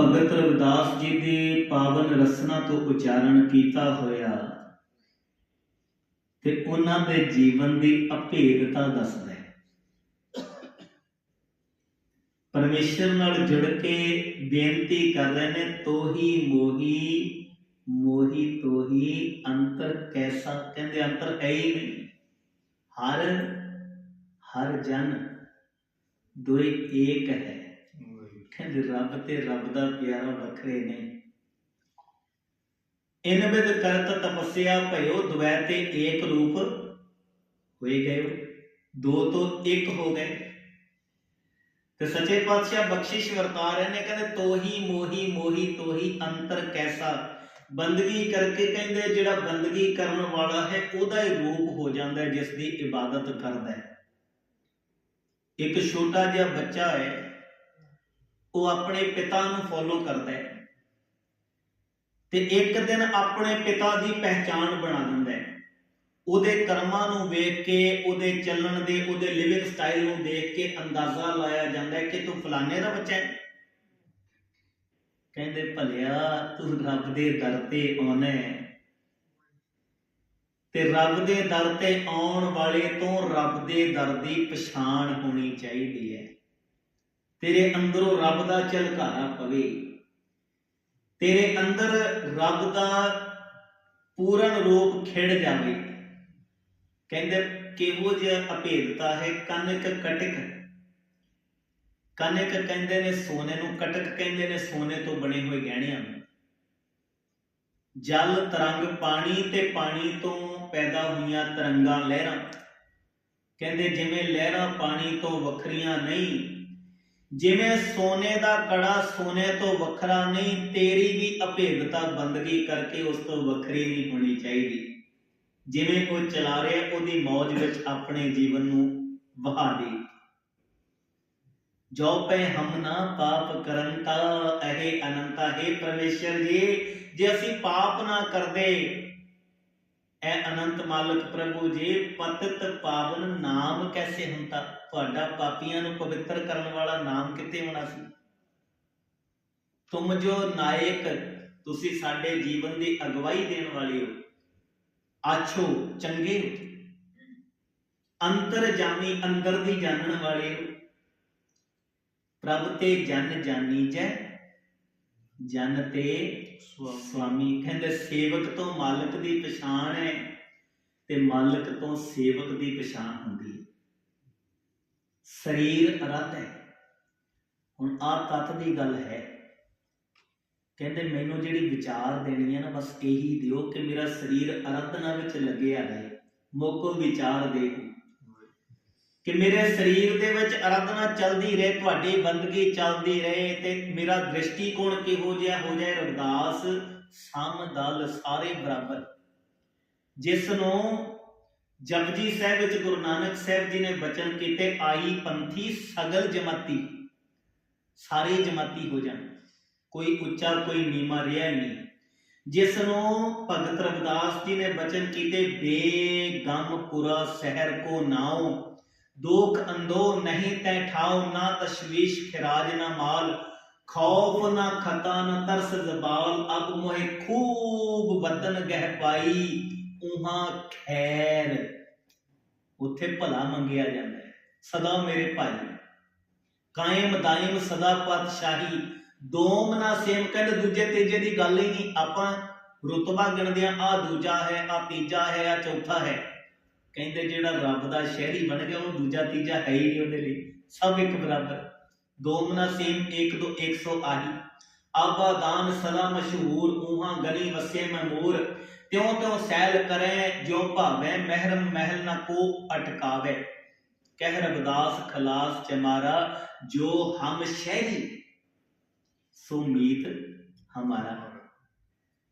ਭਗਤ ਰਵਿਦਾਸ ਜੀ ਦੀ ਪਾਵਨ ਰਸਨਾ ਤੋਂ ਉਚਾਰਨ ਕੀਤਾ ਹੋਇਆ ਤੇ ਉਹਨਾਂ ਦੇ ਜੀਵਨ ਦੀ ਅਭੇਦਤਾ ਦੱਸਦਾ ਹੈ। ਪਰਮੇਸ਼ਰ ਨਾਲ ਜੁੜ ਕੇ ਬੇਨਤੀ ਕਰ ਰਹੇ ਨੇ, ਤੋਹੀ ਮੋਹੀ ਮੋਹੀ ਤੋਹੀ, ਅੰਤਰ ਕੈਸਾ? ਕਹਿੰਦੇ ਅੰਤਰ ਹੈ ਹੀ ਨਹੀਂ। ਹਰ ਹਰ ਜਨ, ਦੋਏ ਏਕ ਹੈ। ਕਹਿੰਦੇ ਰੱਬ ਤੇ ਰੱਬ ਦਾ ਪਿਆਰਾ ਵੱਖਰੇ ਨੇ। ਇਨ ਕਰਤ ਤਪੱਸਿਆ ਭਇਓ ਦਵੈ ਤੇ ਏਕ ਰੂਪ। ਹੋਏ ਗਏ ਦੋ ਤੋਂ ਇੱਕ ਹੋ ਗਏ। ਤੇ ਸੱਚੇ ਪਾਤਸ਼ਾਹ ਬਖਸ਼ਿਸ਼ ਵਰਤਾ ਰਹੇ ਨੇ, ਕਹਿੰਦੇ ਤੋਹੀ ਮੋਹੀ ਮੋਹੀ ਤੋਹੀ ਅੰਤਰ ਕੈਸਾ। ਬੰਦਗੀ ਕਰਕੇ ਕਹਿੰਦੇ ਜਿਹੜਾ ਬੰਦਗੀ ਕਰਨ ਵਾਲਾ ਹੈ, ਉਹਦਾ ਹੀ ਰੂਪ ਹੋ ਜਾਂਦਾ ਹੈ ਜਿਸ ਦੀ ਇਬਾਦਤ ਕਰਦਾ ਹੈ। ਇੱਕ ਛੋਟਾ ਜਿਹਾ ਬੱਚਾ ਹੈ ਉਹ ਆਪਣੇ ਪਿਤਾ ਨੂੰ ਫੋਲੋ ਕਰਦਾ ਹੈ। ਤੇ ਇੱਕ ਦਿਨ ਆਪਣੇ ਪਿਤਾ ਦੀ ਪਹਿਚਾਣ ਬਣਾ ਦਿੰਦਾ ਹੈ। ਉਹਦੇ ਕਰਮਾਂ ਨੂੰ ਵੇਖ ਕੇ, ਉਹਦੇ ਚੱਲਣ ਦੇ, ਉਹਦੇ ਲਿਵਿੰਗ ਸਟਾਈਲ ਨੂੰ ਦੇਖ ਕੇ ਅੰਦਾਜ਼ਾ ਲਾਇਆ ਜਾਂਦਾ ਹੈ ਕਿ ਤੂੰ ਫਲਾਣੇ ਦਾ ਬੱਚਾ ਹੈ। ਕਹਿੰਦੇ, ਭਲਿਆ, ਤੂੰ ਰੱਬ ਦੇ ਦਰ ਤੇ ਆਉਣਾ ਤੇ ਰੱਬ ਦੇ ਦਰ ਤੇ ਆਉਣ ਵਾਲੇ ਤੋਂ ਰੱਬ ਦੇ ਦਰ ਦੀ ਪਛਾਣ ਹੋਣੀ ਚਾਹੀਦੀ ਹੈ। ਤੇਰੇ ਅੰਦਰੋਂ ਰੱਬ ਦਾ ਝਲਕਾਰਾ ਪਵੇ। ਤੇਰੇ ਅੰਦਰ ਰੱਬ ਦਾ ਪੂਰਨ ਰੂਪ ਖਿੜ ਜਾਵੇ। ਕਹਿੰਦੇ, ਕਿਹੋ ਜਿਹਾ ਅਭੇਦਤਾ ਹੈ? ਕਨਕ ਕਟਕ। ਕਨਕ ਕਹਿੰਦੇ ਨੇ ਸੋਨੇ ਨੂੰ, ਕਟਕ ਕਹਿੰਦੇ ਨੇ ਸੋਨੇ ਤੋਂ ਬਣੇ ਹੋਏ ਗਹਿਣਿਆਂ ਨੂੰ। ਜਲ, ਤਰੰਗ, ਪਾਣੀ ਤੇ ਪਾਣੀ ਤੋਂ ਪੈਦਾ ਹੋਈਆਂ ਤਰੰਗਾਂ ਲਹਿਰਾਂ। ਕਹਿੰਦੇ, ਜਿਵੇਂ ਲਹਿਰਾਂ ਪਾਣੀ ਤੋਂ ਵੱਖਰੀਆਂ ਨਹੀਂ ਜਿਵੇਂ ਸੋਨੇ ਦਾ ਕੜਾ ਸੋਨੇ ਤੋਂ ਵੱਖਰਾ ਨਹੀਂ, ਤੇਰੀ ਵੀ ਅਭੇਦਤਾ ਬੰਦਗੀ ਕਰਕੇ ਉਸ ਤੋਂ ਵੱਖਰੀ ਨਹੀਂ ਹੋਣੀ ਚਾਹੀਦੀ। ਜਿਵੇਂ ਕੋਈ ਚਲਾ ਰਿਹਾ ਉਹਦੀ ਮੌਜ ਵਿੱਚ ਆਪਣੇ ਜੀਵਨ ਨੂੰ ਵਹਾ ਦੇ। ਜੋ ਪੈ ਹਮ ਨਾ ਪਾਪ ਕਰਨ ਤਾ, ਅਹੇ ਅਨੰਤਾ, ਹੈ ਪਰਮੇਸ਼ਰ ਜੀ, ਜੇ ਅਸੀਂ ਪਾਪ ਨਾ ਕਰਦੇ, ਐ ਅਨੰਤ ਮਾਲਕ ਪ੍ਰਭੂ ਜੀ, ਪਤਿਤ ਪਾਵਨ ਨਾਮ ਕੈਸੇ ਹੁੰਦਾ? ਤੁਹਾਡਾ ਪਾਪੀਆਂ ਨੂੰ ਪਵਿੱਤਰ ਕਰਨ ਵਾਲਾ ਨਾਮ ਕਿਤੇ ਹੋਣਾ ਸੀ? ਤੁਮ ਜੋ ਨਾਇਕ, ਤੁਸੀਂ ਸਾਡੇ ਜੀਵਨ ਦੀ ਅਗਵਾਈ ਦੇਣ ਵਾਲੇ ਹੋ। ਆਛੋ, ਚੰਗੇ ਹੋ। ਅੰਤਰ ਅੰਦਰ ਦੀ ਜਾਣਨ ਵਾਲੇ ਹੋ। ਪ੍ਰਭ ਤੇ ਜਨ ਜਾਨੀ ਜੈ, ਜਨ ਤੇ ਸੁਆਮੀ। ਕਹਿੰਦੇ, ਸੇਵਕ ਤੋਂ ਮਾਲਕ ਦੀ ਪਛਾਣ ਹੈ ਤੇ ਮਾਲਕ ਤੋਂ ਸੇਵਕ ਦੀ ਪਛਾਣ ਹੁੰਦੀ ਹੈ। ਸਰੀਰ ਅਰਥ ਹੈ। ਹੁਣ ਆ ਤਤ ਦੀ ਗੱਲ ਹੈ। ਕਹਿੰਦੇ ਮੈਨੂੰ ਜਿਹੜੀ ਵਿਚਾਰ ਦੇਣੀ ਹੈ ਨਾ, ਬਸ ਇਹੀ ਦਿਓ ਕਿ ਮੇਰਾ ਸਰੀਰ ਅਰਾਧਨਾ ਵਿੱਚ ਲੱਗਿਆ ਰਹੇ। ਮੋਕੋ ਵਿਚਾਰ ਦੇ ਕਿ ਮੇਰੇ ਸਰੀਰ ਦੇ ਵਿੱਚ ਅਰਾਧਨਾ ਚੱਲਦੀ ਰਹੇ, ਤੁਹਾਡੀ ਬੰਦਗੀ ਚੱਲਦੀ ਰਹੇ ਤੇ ਮੇਰਾ ਦ੍ਰਿਸ਼ਟੀਕੋਣ ਕਿਹੋ ਜਿਹਾ ਹੋ ਜਾਏ, ਰਵਿਦਾਸ, ਸਮ ਦਲ ਸਾਰੇ ਬਰਾਬਰ। ਜਿਸ ਨੂੰ ਜਪਜੀ ਸਾਹਿਬ ਵਿੱਚ ਗੁਰੂ ਨਾਨਕ ਸਾਹਿਬ ਜੀ ਨੇ ਬਚਨ ਕੀਤੇ, ਆਈ ਪੰਥੀ ਸਗਲ ਜਮਾਤੀ। ਸਾਰੇ ਜਮਾਤੀ ਹੋ ਜਾਣ। ਕੋਈ ਉੱਚਾ, ਕੋਈ ਨੀਵਾਂ ਰਿਹਾ ਨਹੀਂ। ਜਿਸ ਨੂੰ ਭਗਤ ਰਵਿਦਾਸ ਜੀ ਨੇ ਬਚਨ ਕੀਤੇ, ਬੇਗਮ ਸ਼ਹਿਰ ਕੋ ਨਾਉ। ਦੁਖ ਅੰਦੋ ਨਹੀਂ ਤੈ ਠਾਉ, ਨਾ ਤਸ਼ਵੀਸ਼ ਖਿਰਾਜ ਨਾ ਮਾਲ। ਖੌਫ ਨਾ ਖਤਾ, ਨਾ ਤਰਸ ਜ਼ਬਾਲ। ਅਬ ਮੋਹਿ ਖੂਬ ਬਦਨ ਗਹਿ ਪਾਈ। ਉਹਾਂ ਖੈਰ ਉੱਥੇ ਭਲਾ ਮੰਗਿਆ ਜਾਂਦਾ ਹੈ। ਸਦਾ ਮੇਰੇ ਭਾਈ। ਕਾਇਮ ਦਾਇਮ ਸਦਾ ਪਾਤਸ਼ਾਹੀ। ਦੋਮ ਨਾ ਸੇਮ ਕਹਿੰਦੇ ਦੂਜੇ ਤੀਜੇ ਦੀ ਗੱਲ ਹੀ ਨਹੀਂ। ਆਪਾਂ ਰੁਤਬਾ ਗਿਣਦੇ ਆ ਆ ਦੂਜਾ ਹੈ ਆ ਤੀਜਾ ਹੈ ਆ ਚੌਥਾ ਹੈ। ਕਹਿੰਦੇ ਜਿਹੜਾ ਰੱਬ ਦਾ ਸ਼ਹਿਰੀ ਬਣ ਗਿਆ ਉਹ ਦੂਜਾ ਤੀਜਾ ਹੈ ਹੀ ਨਹੀਂ ਉਹਦੇ ਲਈ। ਸਭ ਇੱਕ ਬਰਾਬਰ। ਦੋਮ ਨਾ ਸੇਮ 1 2 100 ਆਹੀ। ਆਬਾਦਾਨ ਸਦਾ ਮਸ਼ਹੂਰ, ਉਹਾਂ ਗਲੀ ਵਸੇ ਮਮੂਰ ਤਿਉ ਤਿਉ ਸੈਲ ਕਰੇ ਜਿਉ ਭਾਵੇਂ ਮਹਿਰਮ ਮਹਿਲ ਨਾ ਕੋ ਅਟਕਾਵੇ? ਕਹਿ ਰਬਦਾਸ ਖਲਾਸ ਚਮਾਰਾ ਜੋ ਹਮ ਸ਼ਹਿਰੀ, ਸੋ ਹਮਾਰਾ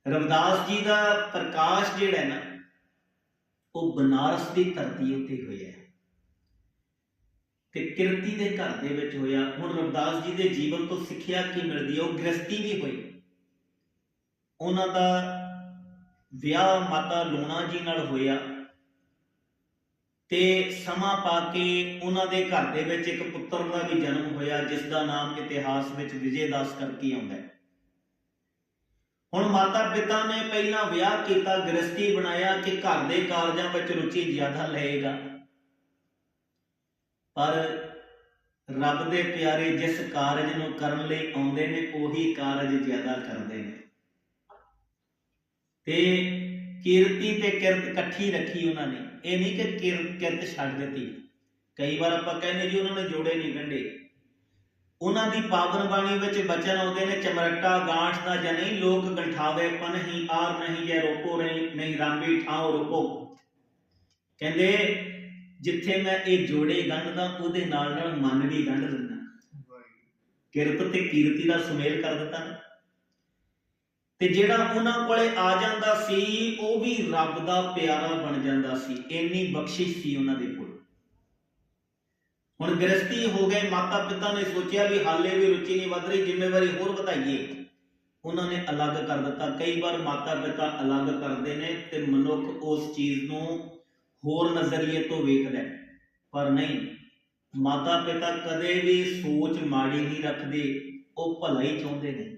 ਰਵਿਦਾਸ ਜੀ ਦਾ ਪ੍ਰਕਾਸ਼ ਜਿਹੜਾ ਨਾ, ਉਹ ਬਨਾਰਸ ਦੀ ਧਰਤੀ ਉੱਤੇ ਹੋਇਆ ਤੇ ਕਿਰਤੀ ਦੇ ਘਰ ਦੇ ਵਿੱਚ ਹੋਇਆ। ਹੁਣ ਰਵਦਾਸ ਜੀ ਦੇ ਜੀਵਨ ਤੋਂ ਸਿੱਖਿਆ ਕੀ ਮਿਲਦੀ ਹੈ? ਉਹ ਗ੍ਰਸਤੀ ਵੀ ਹੋਈ। ਉਹਨਾਂ ਦਾ ਵਿਆਹ ਮਾਤਾ ਲੂਣਾ ਜੀ ਨਾਲ ਹੋਇਆ ਤੇ ਸਮਾਂ ਪਾ ਕੇ ਉਹਨਾਂ ਦੇ ਘਰ ਦੇ ਵਿੱਚ ਇੱਕ ਪੁੱਤਰ ਦਾ ਵੀ ਜਨਮ ਹੋਇਆ, ਜਿਸ ਦਾ ਨਾਮ ਇਤਿਹਾਸ ਵਿੱਚ ਵਿਜੇ ਦਾਸ ਕਰਕੇ ਆਉਂਦਾ ਹੈ। ਹੁਣ ਮਾਤਾ ਪਿਤਾ ਨੇ ਪਹਿਲਾਂ ਵਿਆਹ ਕੀਤਾ, ਗ੍ਰਸਤੀ ਬਣਾਇਆ ਕਿ ਘਰ ਦੇ ਕਾਰਜਾਂ ਵਿੱਚ ਰੁਚੀ ਜ਼ਿਆਦਾ ਲਏਗਾ। ਪਰ ਰੱਬ ਦੇ ਪਿਆਰੇ ਜਿਸ ਕਾਰਜ ਨੂੰ ਕਰਨ ਲਈ ਆਉਂਦੇ ਨੇ, ਉਹੀ ਕਾਰਜ ਜ਼ਿਆਦਾ ਕਰਦੇ ਨੇ। ਤੇ ਕੀਰਤੀ ਤੇ ਕਿਰਤ ਇਕੱਠੀ ਰੱਖੀ ਉਹਨਾਂ ਨੇ। ਇਹ ਨਹੀਂ ਕਿ ਕਿਰ- ਕਿਰਤ ਛੱਡ ਦਿੱਤੀ। ਕਈ ਵਾਰ ਆਪਾਂ ਕਹਿੰਦੇ ਜੀ ਉਹਨਾਂ ਨੇ ਜੋੜੇ ਨਹੀਂ ਗੰਢੇ। ਉਹਨਾਂ ਦੀ ਪਾਵਨ ਬਾਣੀ ਵਿੱਚ ਬਚਨ ਆਉਂਦੇ ਨੇ ਚਮਰਟਾ ਗਾਂਠ ਦਾ ਜਨਈ ਲੋਕ ਗੰਠਾਵੇ ਪਨ ਹੀ ਆਰ ਨਹੀਂ ਜੈ ਰੋਪੋ ਨਹੀਂ ਨਹੀਂ ਰਾਮੀ ਠਾਉ ਰੋਪੋ ਕਹਿੰਦੇ ਜਿੱਥੇ ਮੈਂ ਇਹ ਜੋੜੇ ਗੰਢਦਾ ਉਹਦੇ ਨਾਲ ਨਾਲ ਮਨ ਵੀ ਗੰਢ ਦਿੰਦਾ। ਕਿਰਤ ਤੇ ਕੀਰਤੀ ਦਾ ਸੁਮੇਲ ਕਰ ਦਿੱਤਾ। ਨਾ ਤੇ ਜਿਹੜਾ ਉਹਨਾਂ ਕੋਲੇ ਆ ਜਾਂਦਾ ਸੀ, ਉਹ ਵੀ ਰੱਬ ਦਾ ਪਿਆਰਾ ਬਣ ਜਾਂਦਾ ਸੀ। ਇੰਨੀ ਬਖਸ਼ਿਸ਼ ਸੀ ਉਹਨਾਂ ਦੇ ਕੋਲ। ਹੁਣ ਗ੍ਰਸਤੀ ਹੋ ਗਏ ਮਾਤਾ ਪਿਤਾ ਨੇ ਸੋਚਿਆ ਵੀ ਹਾਲੇ ਵੀ ਰੁਚੀ ਨਹੀਂ ਵੱਧ ਰਹੀ, ਜ਼ਿੰਮੇਵਾਰੀ ਹੋਰ ਵਧਾਈਏ। ਉਹਨਾਂ ਨੇ ਅਲੱਗ ਕਰ ਦਿੱਤਾ। ਕਈ ਵਾਰ ਮਾਤਾ ਪਿਤਾ ਅਲੱਗ ਕਰਦੇ ਨੇ ਤੇ ਮਨੁੱਖ ਉਸ ਚੀਜ਼ ਨੂੰ ਹੋਰ ਨਜ਼ਰੀਏ ਤੋਂ ਵੇਖਦਾ ਪਰ ਨਹੀਂ ਮਾਤਾ ਪਿਤਾ ਕਦੇ ਵੀ ਸੋਚ ਮਾੜੀ ਨਹੀਂ ਰੱਖਦੇ, ਉਹ ਭਲਾ ਹੀ ਚਾਹੁੰਦੇ ਨੇ।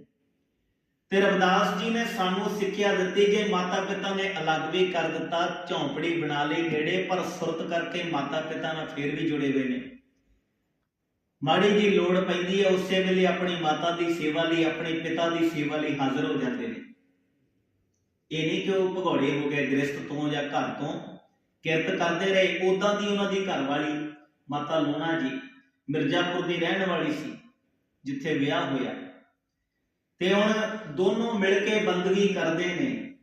ਤੇ ਰਵਿਦਾਸ ਜੀ ਨੇ ਸਾਨੂੰ ਸਿੱਖਿਆ ਦਿੱਤੀ ਜੇ ਮਾਤਾ ਪਿਤਾ ਨੇ ਅਲੱਗ ਵੀ ਕਰ ਦਿੱਤਾ, ਝੌਂਪੜੀ ਬਣਾ ਲਈ ਨੇੜੇ, ਪਰ ਸੁਰਤ ਕਰਕੇ ਮਾਤਾ ਪਿਤਾ ਨਾਲ ਫੇਰ ਵੀ ਜੁੜੇ ਹੋਏ ਨੇ। ਮਾੜੀ ਜੀ ਲੋੜ ਪੈਂਦੀ ਹੈ, ਉਸੇ ਵੇਲੇ ਆਪਣੀ ਮਾਤਾ ਦੀ ਸੇਵਾ ਲਈ, ਆਪਣੇ ਪਿਤਾ ਦੀ ਸੇਵਾ ਲਈ ਹਾਜ਼ਰ ਹੋ ਜਾਂਦੇ ਨੇ। ਇਹ ਨਹੀਂ ਕਿ ਉਹ ਭਗੌੜੇ ਹੋ ਗਏ, ਗ੍ਰਸਤ ਤੋਂ ਜਾਂ ਘਰ ਤੋਂ ਕਿਰਤ ਕਰਦੇ ਰਹੇ ਉਦਾਂ ਦੀ ਉਹਨਾਂ ਦੀ ਘਰ ਵਾਲੀ ਮਾਤਾ ਲੋਣਾ ਜੀ ਮਿਰਜ਼ਾਪੁਰ ਦੀ ਰਹਿਣ ਵਾਲੀ ਸੀ, ਜਿੱਥੇ ਵਿਆਹ ਹੋਇਆ। ਤੇ ਹੁਣ ਦੋਨੋਂ ਮਿਲ ਕੇ ਬੰਦਗੀ ਕਰਦੇ ਨੇ।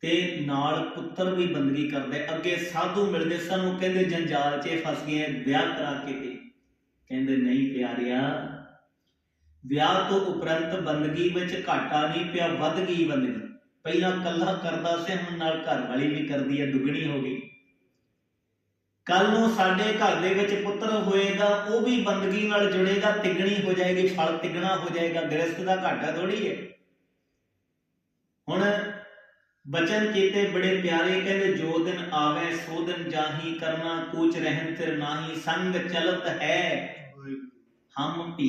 ਤੇ ਨਾਲ ਪੁੱਤਰ ਵੀ ਬੰਦਗੀ ਕਰਦੇ। ਅੱਗੇ ਸਾਧੂ ਮਿਲਦੇ ਸਾਨੂੰ ਕਹਿੰਦੇ ਜੰਜਾਲ 'ਚ ਫਸ ਗਏ, ਵਿਆਹ ਕਰਾ ਕੇ ਤੇ ਕਹਿੰਦੇ, ਨਹੀਂ ਪਿਆਰਿਆ, ਵਿਆਹ ਤੋਂ ਉਪਰੰਤ ਬੰਦਗੀ ਵਿੱਚ ਘਾਟਾ ਨਹੀਂ ਪਿਆ, ਵੱਧ ਗਈ ਬੰਦਗੀ। ਪਹਿਲਾਂ ਕੱਲਾ ਕਰਦਾ ਸੀ, ਹੁਣ ਨਾਲ ਘਰ ਵਾਲੀ ਵੀ ਕਰਦੀ ਹੈ, ਦੁਗਣੀ ਹੋ ਗਈ। ਕੱਲ ਨੂੰ ਸਾਡੇ ਘਰ ਦੇ ਵਿੱਚ ਪੁੱਤਰ ਹੋਏਗਾ, ਉਹ ਵੀ ਬੰਦਗੀ ਨਾਲ ਜੁੜੇਗਾ, ਤਿਗਣੀ ਹੋ ਜਾਏਗੀ ਫਲ ਤਿੱਗਣਾ ਹੋ ਜਾਏਗਾ ਗ੍ਰਸਤ ਦਾ ਘਾਟਾ ਥੋੜੀ ਹੈ। ਹੁਣ ਬਚਨ ਕੀਤੇ ਬੜੇ ਪਿਆਰੇ ਕਹਿੰਦੇ, ਜੋ ਦਿਨ ਆਵੇ ਸੋ ਦਿਨ ਜਾਹੀ ਕਰਨਾ, ਕੂਚ ਰਹਿਨ ਤਿਰ ਨਾਹੀ, ਸੰਗ ਚਲਤ ਹੈ। ਹਮ ਭੀ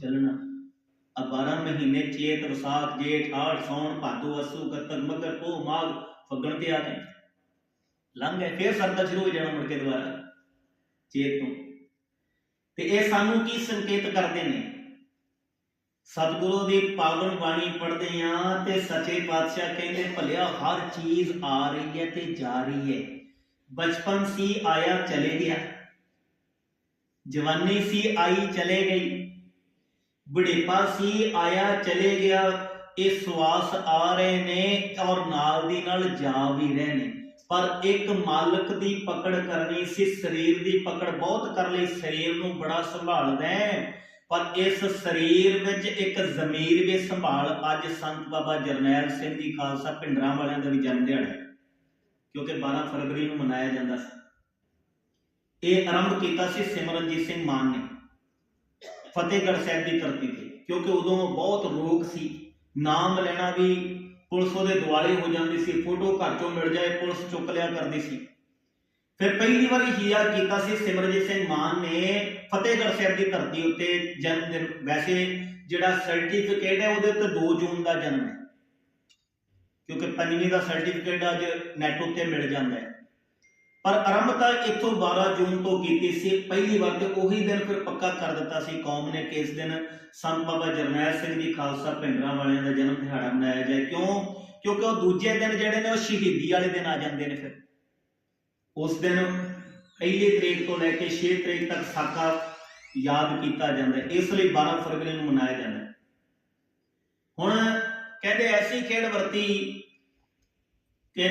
ਚਲਣਾ। ਆ 12 ਮਹੀਨੇ ਚੇਤ ਵਿਸਾਖ ਜੇਠ ਆੜ, ਸੌਣ ਭਾਦੋ, ਅਸੂ ਕੱਤਕ ਮਕਰ ਪੋ ਮਾਘ, ਫੱਗਣ ਤੇ ਆ ਗਏ ਲੰਘ ਗਏ ਫੇਰ ਸਰਦਾ ਸ਼ੁਰੂ ਹੋ ਜਾਣਾ ਮੁੜ ਕੇ ਦੁਬਾਰਾ। ਚੇਤ ਤੋਂ। ਤੇ ਇਹ ਸਾਨੂੰ ਕੀ ਸੰਕੇਤ ਕਰਦੇ ਨੇ? ਸਤਿਗੁਰੂ ਦੀ ਪਾਵਨ ਬਾਣੀ ਪੜ੍ਹਦੇ ਆ ਤੇ ਸੱਚੇ ਪਾਤਸ਼ਾਹ ਕਹਿੰਦੇ, ਭਲਿਆ, ਹਰ ਚੀਜ਼ ਆ ਰਹੀ ਹੈ ਤੇ ਜਾ ਰਹੀ ਹੈ। ਬਚਪਨ ਸੀ, ਆਇਆ, ਚਲੇ ਗਿਆ। ਜਵਾਨੀ ਸੀ, ਆਈ, ਚਲੇ ਗਈ। ਬੁਢੇਪਾ ਸੀ, ਆਇਆ, ਚਲੇ ਗਿਆ। ਇਹ ਸਵਾਸ ਆ ਰਹੇ ਨੇ ਔਰ ਨਾਲ ਦੀ ਨਾਲ ਜਾ ਵੀ ਰਹੇ ਨੇ। ਪਰ ਇੱਕ ਮਾਲਕ ਦੀ ਪਕੜ ਕਰਨੀ ਸੀ, ਸਰੀਰ ਦੀ ਪਕੜ ਬਹੁਤ ਕਰ ਲਈ, ਸਰੀਰ ਨੂੰ ਬੜਾ ਸੰਭਾਲਦਾ ਹੈ ਪਰ ਇਸ ਸਰੀਰ ਵਿੱਚ ਇੱਕ ਜ਼ਮੀਰ ਵੀ ਸੰਭਾਲ, ਅੱਜ ਸੰਤ ਬਾਬਾ ਜਰਨੈਲ ਸਿੰਘ ਜੀ ਖਾਲਸਾ ਪਿੰਡਰਾਂ ਵਾਲਿਆਂ ਦਾ ਵੀ ਜਨਮ ਦਿਹਾੜਾ ਹੈ, ਕਿਉਂਕਿ 12 ਫਰਵਰੀ ਨੂੰ ਮਨਾਇਆ ਜਾਂਦਾ ਸੀ। ਇਹ ਆਰੰਭ ਕੀਤਾ ਸੀ ਸਿਮਰਨਜੀਤ ਸਿੰਘ ਮਾਨ ਨੇ, ਫਤਿਹਗੜ੍ਹ ਸਾਹਿਬ ਦੀ ਧਰਤੀ ਤੇ, ਕਿਉਂਕਿ ਉਦੋਂ ਬਹੁਤ ਰੋਗ ਸੀ। ਨਾਮ ਲੈਣਾ ਵੀ ਪੁਲਿਸ ਉਹਦੇ ਦੁਆਲੇ ਹੋ ਜਾਂਦੀ ਸੀ, ਫੋਟੋ ਘਰ ਚੋਂ ਮਿਲ ਜਾਏ, ਪੁਲਿਸ ਚੁੱਕ ਲਿਆ ਕਰਦੀ ਸੀ। ਫਿਰ ਪਹਿਲੀ ਵਾਰੀ ਹੀਰਾ ਕੀਤਾ ਸੀ, ਸਿਮਰਜੀਤ ਸਿੰਘ ਮਾਨ ਨੇ ਫਤਿਹਗੜ੍ਹ ਸਾਹਿਬ ਦੀ ਧਰਤੀ ਉੱਤੇ ਜਨਮ ਦਿਨ ਵੈਸੇ ਜਿਹੜਾ ਸਰਟੀਫਿਕੇਟ ਹੈ ਉਹਦੇ ਉੱਤੇ 2 ਜੂਨ ਦਾ ਜਨਮ ਹੈ। ਕਿਉਂਕਿ ਪੰਜਵੀਂ ਦਾ ਸਰਟੀਫਿਕੇਟ ਅੱਜ ਨੈਟ ਉੱਤੇ ਮਿਲ ਜਾਂਦਾ ਹੈ। ਪਰ ਆਰੰਭਤਾ ਇੱਥੋਂ 12 ਜੂਨ ਤੋਂ ਕੀਤੀ ਸੀ, ਪਹਿਲੀ ਵਾਰ ਤੇ ਉਹੀ ਦਿਨ ਫਿਰ ਪੱਕਾ ਕਰ ਦਿੱਤਾ ਸੀ ਕੌਮ ਨੇ ਕਿ ਇਸ ਦਿਨ ਸੰਤ ਬਾਬਾ ਜਰਨੈਲ ਸਿੰਘ ਜੀ ਖਾਲਸਾ ਪਿੰਡਰਾਂ ਵਾਲਿਆਂ ਦਾ ਜਨਮ ਦਿਹਾੜਾ ਮਨਾਇਆ ਜਾਏ। ਕਿਉਂ? ਕਿਉਂਕਿ ਉਹ ਦੂਜੇ ਦਿਨ ਜਿਹੜੇ ਨੇ ਉਹ ਸ਼ਹੀਦੀ ਵਾਲੇ ਦਿਨ ਆ ਜਾਂਦੇ ਨੇ ਫਿਰ। ਉਸ ਦਿਨ ਪਹਿਲੀ ਤਰੀਕ ਤੋਂ ਲੈ ਕੇ 6 ਤਰੀਕ ਤੱਕ ਸਾਕਾ ਯਾਦ ਕੀਤਾ ਜਾਂਦਾ ਇਸ ਲਈ 12 ਫਰਵਰੀ ਨੂੰ ਮਨਾਇਆ ਜਾਂਦਾ ਹੁਣ ਕਹਿੰਦੇ ਐਸੀ ਖੇਡ ਵਰਤੀ ਕਿ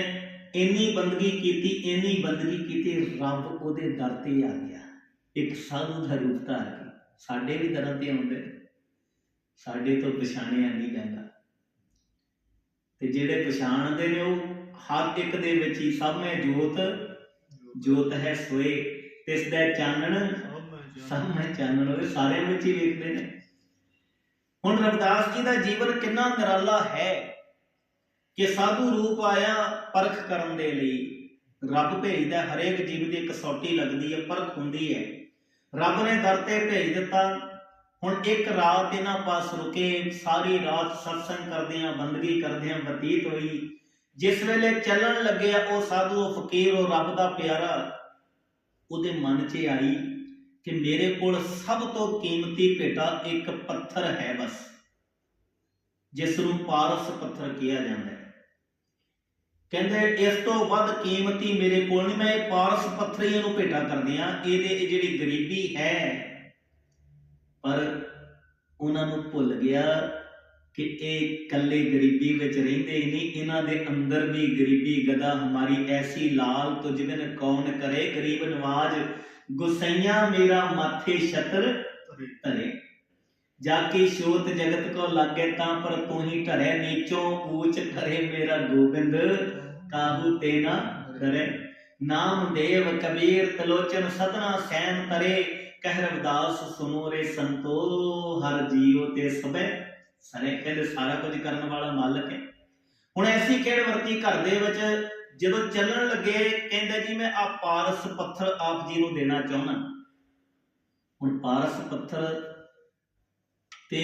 ਇੰਨੀ ਬੰਦਗੀ ਕੀਤੀ, ਇੰਨੀ ਬੰਦਗੀ ਕੀਤੀ, ਰੱਬ ਉਹਦੇ ਦਰ ਤੇ ਆ ਗਿਆ। ਇੱਕ ਸਾਧੂ ਦਾ ਰੂਪ ਧਾਰ ਕੇ ਸਾਡੇ ਵੀ ਦਰਾਂ ਤੇ ਆਉਂਦੇ, ਸਾਡੇ ਤੋਂ ਪਛਾਣਿਆ ਨਹੀਂ ਜਾਂਦਾ। ਤੇ ਜਿਹੜੇ ਪਛਾਣਦੇ ਨੇ ਉਹ ਹਰ ਇੱਕ ਦੇ ਵਿੱਚ ਹੀ ਸਭ ਮੈਂ ਜੋਤ ਜੋਤ ਹੈ ਸੋਏ, ਤਿਸ ਦਾ ਚਾਨਣ, ਸਭ ਮੈਂ ਚਾਨਣ ਉਹ ਸਾਰਿਆਂ ਵਿੱਚ ਹੀ ਵੇਖਦੇ ਨੇ। ਹੁਣ ਰਵਿਦਾਸ ਜੀ ਦਾ ਜੀਵਨ ਕਿੰਨਾ ਨਿਰਾਲਾ ਹੈ। ਕਿ ਸਾਧੂ ਰੂਪ ਆਇਆ ਪਰਖ ਕਰਨ ਦੇ ਲਈ। ਰੱਬ ਭੇਜਦਾ ਹਰੇਕ ਜੀਵ ਦੀ ਇੱਕ ਕਸੌਟੀ ਲੱਗਦੀ ਹੈ, ਪਰਖ ਹੁੰਦੀ ਹੈ। ਰੱਬ ਨੇ ਦਰ ਤੇ ਭੇਜ ਦਿੱਤਾ। ਹੁਣ ਇੱਕ ਰਾਤ ਇਹਨਾਂ ਪਾਸ ਰੁਕੇ, ਸਾਰੀ ਰਾਤ ਸਤਸੰਗ ਕਰਦੇ ਆ ਬੰਦਗੀ ਕਰਦੇ ਆ ਬਤੀਤ ਹੋਈ। ਜਿਸ ਵੇਲੇ ਚੱਲਣ ਲੱਗਿਆ ਉਹ ਸਾਧੂ, ਉਹ ਫਕੀਰ, ਉਹ ਰੱਬ ਦਾ ਪਿਆਰਾ। ਉਹਦੇ ਮਨ 'ਚ ਆਈ ਕਿ ਮੇਰੇ ਕੋਲ ਸਭ ਤੋਂ ਕੀਮਤੀ ਭੇਟਾ ਇੱਕ ਪੱਥਰ ਹੈ ਬਸ, ਜਿਸ ਨੂੰ ਪਾਰਸ ਪੱਥਰ ਕਿਹਾ ਜਾਂਦਾ ਹੈ। ਕਹਿੰਦੇ ਇਸ ਤੋਂ ਵੱਧ ਕੀਮਤੀ ਮੇਰੇ ਕੋਲ ਨਹੀਂ ਮੈਂ ਇਹ ਪਾਰਸ ਪੱਥਰ ਹੀ ਇਹਨੂੰ ਭੇਟਾ ਕਰਦੀ ਆ। ਇਹਦੇ ਇਹ ਜਿਹੜੀ ਗਰੀਬੀ ਹੈ ਪਰ ਉਹਨਾਂ ਨੂੰ ਭੁੱਲ ਗਿਆ ਕਿ ਇਹ ਕੱਲੇ ਗਰੀਬੀ ਵਿੱਚ ਰਹਿੰਦੇ ਹੀ ਨਹੀਂ ਇਹਨਾਂ ਦੇ ਅੰਦਰ ਵੀ ਗਰੀਬੀ ਗਦਾ ਹਮਾਰੀ ਐਸੀ ਲਾਲ ਤੁਝ ਬਿਨ ਕੌਣ ਕਰੇ ਗਰੀਬ ਨਵਾਜ ਗੁਸਈਆ ਮੇਰਾ ਮਾਥੇ ਛਤਰ ਧਰੇ। ਜਾ ਕੀ ਸ਼ੋਤ ਜਗਤ ਕੋ ਲਾਗੇ ਤਾਂ ਪਰ ਤੂੰ ਹੀ ਧਰੇ ਨੀਚੋਂ ਊਚ ਕਰੇ ਮੇਰਾ ਗੋਬਿੰਦ। ਕਾਹੂ ਤੇ ਨਾ ਨਾਮ ਦੇਵ ਕਬੀਰ ਤਲੋਚਨ ਸਦਨਾ ਸੈਨ ਤਰੇ। ਕਹਿ ਰਵਿਦਾਸ ਸੁਨੋ ਰੇ ਸੰਤੋ, ਹਰ ਜੀਉ ਤੇ ਸਭੈ। ਸਾਰੇ ਕਹਿੰਦੇ ਸਾਰਾ ਕੁਝ ਕਰਨ ਵਾਲਾ ਮਾਲਕ ਹੈ। ਹੁਣ ਐਸੀ ਖੇਡ ਵਰਤੀ ਘਰ ਦੇ ਵਿੱਚ ਜਦੋਂ ਚੱਲਣ ਲੱਗੇ, ਕਹਿੰਦੇ ਜੀ ਮੈਂ ਆ ਪਾਰਸ ਪੱਥਰ ਆਪ ਜੀ ਨੂੰ ਦੇਣਾ ਚਾਹੁੰਦਾ। ਹੁਣ ਪਾਰਸ ਪੱਥਰ ਤੇ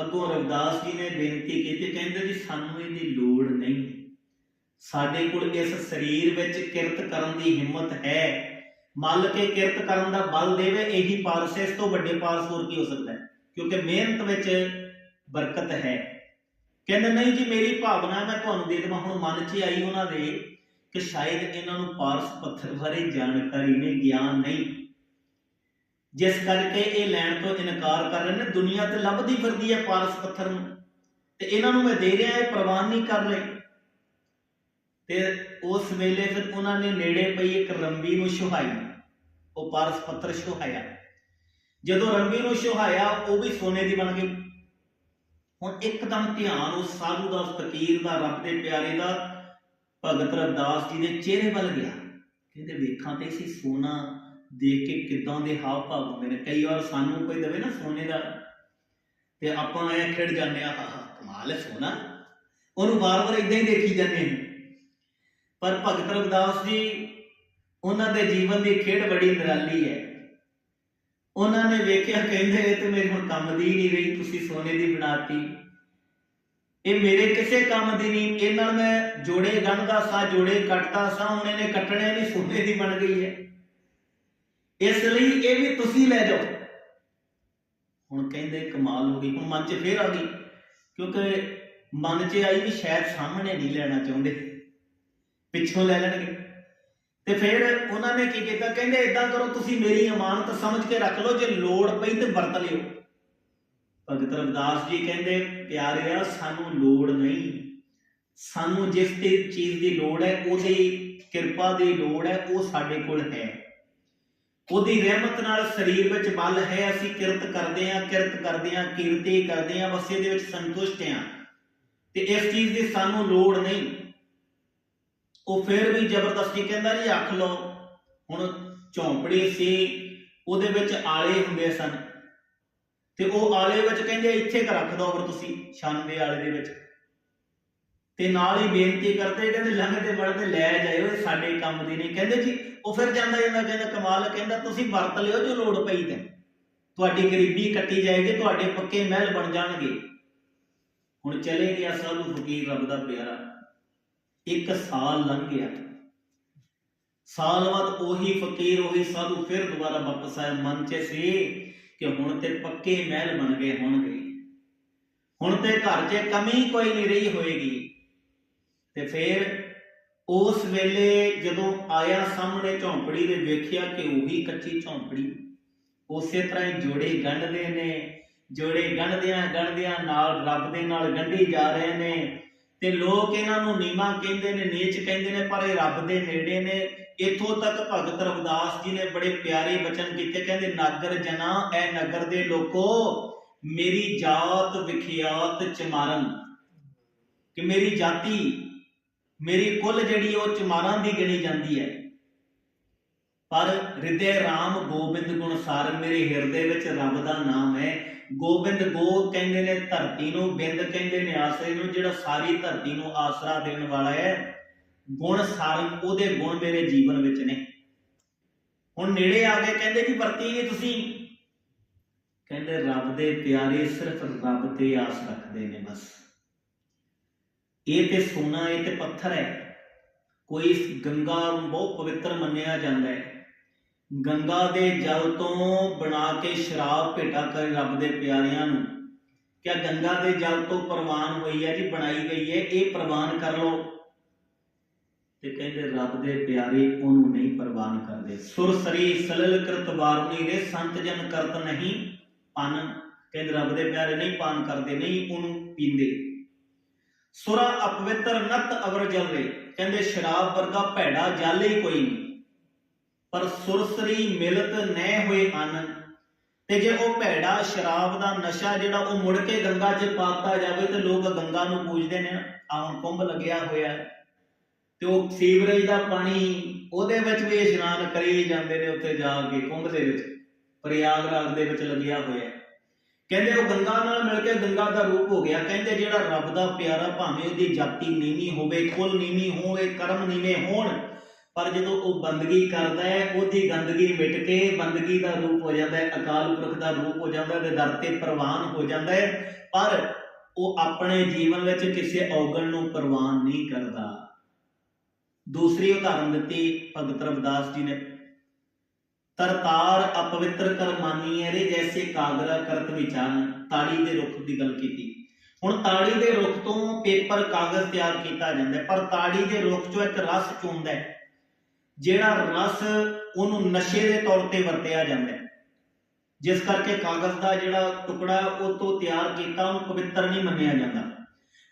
ਅੱਗੋਂ ਰਵਿਦਾਸ ਜੀ ਨੇ ਬੇਨਤੀ ਕੀਤੀ, ਕਹਿੰਦੇ ਜੀ ਸਾਨੂੰ ਇਹਦੀ ਲੋੜ ਨਹੀਂ। ਸਾਡੇ ਕੋਲ ਇਸ ਸਰੀਰ ਵਿੱਚ ਕਿਰਤ ਕਰਨ ਦੀ ਹਿੰਮਤ ਹੈ। ਮੱਲ ਕੇ ਕਿਰਤ ਕਰਨ ਦਾ ਬਲ ਦੇਵੇ, ਇਹੀ ਪਾਰਸ ਇਸ ਤੋਂ ਵੱਡੇ ਪਾਰਸ ਹੋਰ ਕੀ ਹੋ ਸਕਦਾ ਹੈ? ਕਿਉਂਕਿ ਮਿਹਨਤ ਵਿੱਚ ਬਰਕਤ ਹੈ। ਕਹਿੰਦੇ, ਨਹੀਂ ਜੀ, ਮੇਰੀ ਭਾਵਨਾ ਮੈਂ ਤੁਹਾਨੂੰ ਦੇ ਦੇਵਾਂ, ਹੁਣ ਮਨ 'ਚ ਆਈ ਉਹਨਾਂ ਦੇ ਕਿ ਸ਼ਾਇਦ ਇਹਨਾਂ ਨੂੰ ਪਾਰਸ ਪੱਥਰ ਬਾਰੇ ਜਾਣਕਾਰੀ ਨਹੀਂ, ਗਿਆਨ ਨਹੀਂ। ਜਿਸ ਕਰਕੇ ਇਹ ਲੈਣ ਤੋਂ ਇਨਕਾਰ ਕਰ ਰਹੇ ਨੇ, ਦੁਨੀਆ ਤੇ ਲੱਭਦੀ ਫਿਰਦੀ ਹੈ ਪਾਰਸ ਪੱਥਰ ਨੂੰ। ਤੇ ਇਹਨਾਂ ਨੂੰ ਮੈਂ ਦੇ ਰਿਹਾ, ਇਹ ਪ੍ਰਵਾਨ ਨਹੀਂ ਕਰ ਰਹੇ। ਤੇ ਉਸ ਵੇਲੇ ਫਿਰ ਉਹਨਾਂ ਨੇ ਨੇੜੇ ਪਈ ਇੱਕ ਰੰਬੀ ਨੂੰ ਸੁਹਾਈ, ਉਹ ਪਾਰਸ ਪੱਥਰ ਸੁਹਾਇਆ। ਜਦੋਂ ਰੰਬੀ ਨੂੰ ਸੁਹਾਇਆ, ਉਹ ਵੀ ਸੋਨੇ ਦੀ ਬਣ ਗਈ। ਹੁਣ ਇੱਕਦਮ ਧਿਆਨ ਉਸ ਸਾਧੂ ਦਾ, ਉਸ ਫਕੀਰ ਦਾ, ਰੱਬ ਦੇ ਪਿਆਰੇ ਦਾ ਭਗਤ ਰਵਦਾਸ ਜੀ ਦੇ ਚਿਹਰੇ ਵੱਲ ਗਿਆ। ਕਹਿੰਦੇ, ਵੇਖਾਂ ਤੇ ਸੀ ਸੋਨਾ ਦੇਖ ਕੇ ਕਿਦਾਂ ਦੇ ਹਾਵ ਭਾਵ ਹੁੰਦੇ ਨੇ। ਕਈ ਵਾਰ ਸਾਨੂੰ ਕੋਈ ਦਵੇ ਨਾ ਸੋਨੇ ਦਾ, ਤੇ ਆਪਾਂ ਐ ਖਿੜ ਜਾਂਦੇ ਆ, ਆਹ ਕਮਾਲ ਹੈ ਸੋਨਾ। ਉਹਨੂੰ ਵਾਰ ਵਾਰ ਇਦਾਂ ਹੀ ਦੇਖੀ ਜਾਂਦੇ ਨੇ ਪਰ ਭਗਤ ਰਵਿਦਾਸ ਜੀ, ਉਹਨਾਂ ਦੇ ਜੀਵਨ ਦੀ ਖੇਡ ਬੜੀ ਨਿਰਾਲੀ ਹੈ। ਉਹਨਾਂ ਨੇ ਵੇਖਿਆ, ਕਹਿੰਦੇ ਤੇ ਮੇਰੇ ਹੁਣ ਕੰਮ ਦੀ ਨਹੀਂ ਰਹੀ, ਤੁਸੀਂ ਸੋਨੇ ਦੀ ਬਣਾਤੀ। ਇਹ ਮੇਰੇ ਕਿਸੇ ਕੰਮ ਦੀ ਨਹੀਂ, ਇਹ ਨਾਲ ਮੈਂ ਜੋੜੇ ਗੰਢਦਾ ਸਾਂ, ਜੋੜੇ ਕੱਟਦਾ ਸਾਂ, ਹੁਣ ਇਹਨੇ ਕੱਟਣੇ ਨਹੀਂ, ਸੋਨੇ ਦੀ ਬਣ ਗਈ ਹੈ। ਇਸ ਲਈ ਇਹ ਵੀ ਤੁਸੀਂ ਲੈ ਜਾਓ। ਹੁਣ ਕਹਿੰਦੇ, ਕਮਾਲ ਹੋ ਗਈ, ਹੁਣ ਮਨ 'ਚ ਫੇਰ ਆ ਗਈ, ਕਿਉਂਕਿ ਮਨ 'ਚ ਆਈ ਵੀ ਸ਼ਾਇਦ ਸਾਹਮਣੇ ਨਹੀਂ ਲੈਣਾ ਚਾਹੁੰਦੇ। ਪਿੱਛੋਂ ਲੈ ਲੈਣਗੇ। ਤੇ ਫਿਰ ਉਹਨਾਂ ਨੇ ਕੀ ਕੀਤਾ? ਕਹਿੰਦੇ ਇਦਾਂ ਕਰੋ, ਤੁਸੀਂ ਮੇਰੀ ਅਮਾਨਤ ਸਮਝ ਕੇ ਰੱਖ ਲਓ, ਜੇ ਲੋੜ ਪਈ ਤੇ ਵਰਤ ਲਿਓ। ਭਗਤ ਰਵਿਦਾਸ ਜੀ ਕਹਿੰਦੇ, ਪਿਆਰਿਆ, ਸਾਨੂੰ ਲੋੜ ਨਹੀਂ। ਸਾਨੂੰ ਜਿਸ ਤੇ ਚੀਜ਼ ਦੀ ਲੋੜ ਹੈ, ਉਹਦੀ ਕਿਰਪਾ ਦੀ ਲੋੜ ਹੈ, ਉਹ ਸਾਡੇ ਕੋਲ ਹੈ। ਉਹਦੀ ਰਹਿਮਤ ਨਾਲ ਸਰੀਰ ਵਿੱਚ ਬਲ ਹੈ, ਅਸੀਂ ਕਿਰਤ ਕਰਦੇ ਹਾਂ, ਕਿਰਤ ਕਰਦੇ ਹਾਂ, ਕੀਰਤੀ ਕਰਦੇ ਹਾਂ, ਬਸ ਇਹਦੇ ਵਿੱਚ ਸੰਤੁਸ਼ਟ ਹਾਂ। ਤੇ ਇਸ ਚੀਜ਼ ਦੀ ਸਾਨੂੰ ਲੋੜ ਨਹੀਂ। ਉਹ ਫਿਰ ਵੀ ਜ਼ਬਰਦਸਤੀ ਕਹਿੰਦਾ ਜੀ ਰੱਖ ਲਓ। ਹੁਣ ਝੌਂਪੜੀ ਸੀ, ਉਹਦੇ ਵਿੱਚ ਆਲੇ ਹੁੰਦੇ ਸਨ। ਤੇ ਉਹ ਆਲੇ ਵਿੱਚ ਕਹਿੰਦੇ, ਇੱਥੇ ਕ ਰੱਖ ਦਿਓ ਫਿਰ ਤੁਸੀਂ ਛੰਨ ਦੇ ਆਲੇ ਦੇ ਵਿੱਚ। ਤੇ ਨਾਲ ਹੀ ਬੇਨਤੀ ਕਰਦੇ, ਕਹਿੰਦੇ, ਲੰਘਦੇ ਵੜਦੇ, ਲੈ ਜਾਇਓ, ਇਹ ਸਾਡੇ ਕੰਮ ਦੀ ਨਹੀਂ। ਕਹਿੰਦੇ ਜੀ, ਉਹ ਫਿਰ ਜਾਂਦਾ ਜਾਂਦਾ ਕਹਿੰਦਾ, ਕਮਾਲ ਕਹਿੰਦਾ, ਤੁਸੀਂ ਵਰਤ ਲਿਓ ਜੋ ਲੋੜ ਪਈ ਤੇ। ਤੁਹਾਡੀ ਗਰੀਬੀ ਕੱਟੀ ਜਾਏਗੀ, ਤੁਹਾਡੇ ਪੱਕੇ ਮਹਿਲ ਬਣ ਜਾਣਗੇ। ਹੁਣ ਚਲੇ ਗਿਆ ਸਾਧੂ ਫਕੀਰ ਰੱਬ ਦਾ ਪਿਆਰਾ। ਇੱਕ ਸਾਲ ਲੰਘ ਗਿਆ। ਸਾਲ ਬਾਅਦ ਉਹੀ ਫਕੀਰ, ਉਹੀ ਸਾਧੂ ਫਿਰ ਦੁਬਾਰਾ ਵਾਪਸ ਆਇਆ ਮਨ 'ਚ ਸੀ ਕਿ ਹੁਣ ਤੇ ਪੱਕੇ ਮਹਿਲ ਬਣ ਗਏ ਹੋਣਗੇ। ਹੁਣ ਤੇ ਘਰ 'ਚ ਕਮੀ ਕੋਈ ਨਹੀਂ ਰਹੀ ਹੋਏਗੀ। ਤੇ ਫਿਰ ਉਸ ਵੇਲੇ ਜਦੋਂ ਆਇਆ ਸਾਹਮਣੇ ਝੌਂਪੜੀ ਦੇ ਵੇਖਿਆ ਕਿ ਉਹੀ ਕੱਚੀ ਝੌਂਪੜੀ ਉਸੇ ਤਰ੍ਹਾਂ ਹੀ ਜੋੜੇ ਗੰਢਦੇ ਨੇ, ਜੋੜੇ ਗੰਢਦਿਆਂ ਗੰਢਦਿਆਂ ਨਾਲ ਰੱਬ ਦੇ ਨਾਲ ਗੰਢੀ ਜਾ ਰਹੇ ਨੇ। ਤੇ ਲੋਕ ਇਹਨਾਂ ਨੂੰ ਨੀਮਾ ਕਹਿੰਦੇ ਨੇ, ਨੀਚ ਕਹਿੰਦੇ ਨੇ, ਪਰ ਇਹ ਰੱਬ ਦੇ ਨੇੜੇ ਨੇ। ਇਥੋਂ ਤੱਕ ਭਗਤ ਰਵਿਦਾਸ ਜੀ ਨੇ ਬੜੇ ਪਿਆਰੇ ਬਚਨ ਕੀਤੇ, ਕਹਿੰਦੇ, ਨਾਗਰ ਜਨਾ, ਐ ਨਗਰ ਦੇ ਲੋਕੋ, ਮੇਰੀ ਜਾਤ ਵਿਖਿਆਤ ਚਮਾਰਨ। ਕਿ ਮੇਰੀ ਜਾਤੀ, ਮੇਰੀ ਕੁੱਲ ਜਿਹੜੀ ਉਹ ਚਮਾਰਾਂ ਦੀ ਗਿਣੀ ਜਾਂਦੀ ਹੈ। ਪਰ ਹਿਰਦੇ RAM ਗੋਬਿੰਦ ਗੁਣ ਸਾਰ, ਮੇਰੇ ਹਿਰਦੇ ਵਿੱਚ ਰੱਬ ਦਾ ਨਾਮ ਹੈ। ਗੋਬਿੰਦ ਗੋ ਕਹਿੰਦੇ ਨੇ, ਧਰਤੀ ਨੂੰ, ਬਿੰਦ ਕਹਿੰਦੇ ਨੇ, ਆਸਰੇ ਨੂੰ, ਜਿਹੜਾ ਸਾਰੀ ਧਰਤੀ ਨੂੰ ਆਸਰਾ ਦੇਣ ਵਾਲਾ ਹੈ, ਗੁਣ ਸਾਰੇ ਉਹਦੇ ਗੁਣ ਮੇਰੇ ਜੀਵਨ ਵਿੱਚ ਨੇ। ਹੁਣ ਨੇੜੇ ਆ ਕੇ ਕਹਿੰਦੇ ਜੀ ਵਰਤੀ ਨਹੀਂ ਤੁਸੀਂ? ਕਹਿੰਦੇ, ਰੱਬ ਦੇ ਪਿਆਰੇ ਸਿਰਫ ਰੱਬ ਤੇ ਆਸ ਰੱਖਦੇ ਨੇ ਬਸ। ਇਹ ਤੇ ਸੋਨਾ, ਇਹ ਤੇ ਪੱਥਰ ਹੈ। ਕੋਈ ਗੰਗਾ ਨੂੰ ਬਹੁਤ ਪਵਿੱਤਰ ਮੰਨਿਆ ਜਾਂਦਾ ਹੈ। ਗੰਗਾ ਦੇ ਜਲ ਤੋਂ ਬਣਾ ਕੇ ਸ਼ਰਾਬ ਭੇਟਾ ਕਰੇ ਰੱਬ ਦੇ ਪਿਆਰਿਆਂ ਨੂੰ। ਕਿਆ ਗੰਗਾ ਦੇ ਜਲ ਤੋਂ ਪ੍ਰਵਾਨ ਹੋਈ ਹੈ ਜੀ, ਬਣਾਈ ਗਈ ਹੈ, ਇਹ ਪ੍ਰਵਾਨ ਕਰ ਲਓ। ਤੇ ਕਹਿੰਦੇ ਰੱਬ ਦੇ ਪਿਆਰੇ ਉਹਨੂੰ ਨਹੀਂ ਪ੍ਰਵਾਨ ਕਰਦੇ। ਸੁਰ ਸਰੀ ਸਲਲ ਕਰਤ ਵਾਰਨੀ ਰੇ ਸੰਤ ਜਨ ਕਰਤ ਨਹੀਂ ਪਨ। ਕਹਿੰਦੇ ਰੱਬ ਦੇ ਪਿਆਰੇ ਨਹੀਂ ਪਾਨ ਕਰਦੇ, ਨਹੀਂ ਉਹਨੂੰ ਪੀਂਦੇ। ਸੁਰਾ ਅਪਵਿੱਤਰ ਨਤ ਅਵਰ ਜਲ। ਰੇ ਕਹਿੰਦੇ ਸ਼ਰਾਬ ਵਰਗਾ ਭੈੜਾ ਜਲ ਹੀ ਕੋਈ ਨਹੀਂ। ਪਰ ਸੁਰਸਰੀ ਮਿਲਤ ਨਹਿ ਹੋਏ ਅਨ। ਤੇ ਜੇ ਉਹ ਭੈੜਾ ਸ਼ਰਾਬ ਦਾ ਨਸ਼ਾ ਜਿਹੜਾ ਉਹ ਮੁੜ ਕੇ ਗੰਗਾ 'ਚ ਪਾਤਾ ਜਾਵੇ ਤੇ ਲੋਕ ਗੰਗਾ ਨੂੰ ਪੂਜਦੇ ਨੇ ਆ ਕੁੰਭ ਲੱਗਿਆ ਹੋਇਆ ਤੇ ਉਹ ਸੀਵਰੇਜ ਦਾ ਪਾਣੀ ਉਹਦੇ ਵਿੱਚ ਵੀ ਇਸ਼ਨਾਨ ਕਰੀ ਜਾਂਦੇ ਨੇ ਉੱਥੇ ਜਾ ਕੇ ਕੁੰਭ ਦੇ ਵਿੱਚ, ਪ੍ਰਯਾਗਰਾਜ ਦੇ ਵਿੱਚ ਲੱਗਿਆ ਹੋਇਆ ਕਹਿੰਦੇ ਉਹ ਗੰਗਾ ਨਾਲ ਮਿਲ ਕੇ ਗੰਗਾ ਦਾ ਰੂਪ ਹੋ ਗਿਆ। ਕਹਿੰਦੇ ਜਿਹੜਾ ਰੱਬ ਦਾ ਪਿਆਰਾ ਭਾਵੇਂ ਉਹਦੀ ਜਾਤੀ ਨੀਵੀਂ ਹੋਵੇ, ਕੁਲ ਨੀਵੀਂ ਹੋਵੇ, ਕਰਮ ਨੀਵੇਂ ਹੋਣ ਪਰ ਜਦੋਂ ਉਹ ਬੰਦਗੀ ਕਰਦਾ ਹੈ, ਉਹਦੀ ਗੰਦਗੀ ਮਿਟ ਕੇ ਬੰਦਗੀ ਦਾ ਰੂਪ ਹੋ ਜਾਂਦਾ ਹੈ, ਅਕਾਲ ਪੁਰਖ ਦਾ ਰੂਪ ਹੋ ਜਾਂਦਾ ਹੈ ਦਰ ਤੇ ਪ੍ਰਵਾਨ ਹੋ ਜਾਂਦਾ ਹੈ, ਪਰ ਉਹ ਆਪਣੇ ਜੀਵਨ ਵਿੱਚ ਕਿਸੇ ਔਗਣ ਨੂੰ ਪ੍ਰਵਾਨ ਨਹੀਂ ਕਰਦਾ। ਦੂਸਰੀ ਉਦਾਹਰਨ ਦਿੱਤੀ ਭਗਤ ਰਵਿਦਾਸ ਜੀ ਨੇ। ਤਰਤਾਰ ਅਪਵਿੱਤਰ ਕਰ ਰੇ ਜੈਸੇ ਕਾਗਰਾ ਕਰਤ ਵਿਚਾਰਨ ਤਾੜੀ ਦੇ ਰੁੱਖ ਦੀ ਗੱਲ ਕੀਤੀ। ਹੁਣ ਤਾੜੀ ਦੇ ਰੁੱਖ ਤੋਂ ਪੇਪਰ ਕਾਗਜ਼ ਤਿਆਰ ਕੀਤਾ ਜਾਂਦਾ ਪਰ ਤਾੜੀ ਦੇ ਰੁੱਖ ਚੋਂ ਇੱਕ ਰਸ ਚੁੰਦਾ ਹੈ। ਜਿਹੜਾ ਰਸ ਉਹਨੂੰ ਨਸ਼ੇ ਦੇ ਤੌਰ ਤੇ ਵਰਤਿਆ ਜਾਂਦਾ ਹੈ। ਜਿਸ ਕਰਕੇ ਕਾਗਜ਼ ਦਾ ਜਿਹੜਾ ਟੁਕੜਾ ਉਹ ਤੋਂ ਤਿਆਰ ਕੀਤਾ, ਉਹਨੂੰ ਪਵਿੱਤਰ ਨਹੀਂ ਮੰਨਿਆ ਜਾਂਦਾ।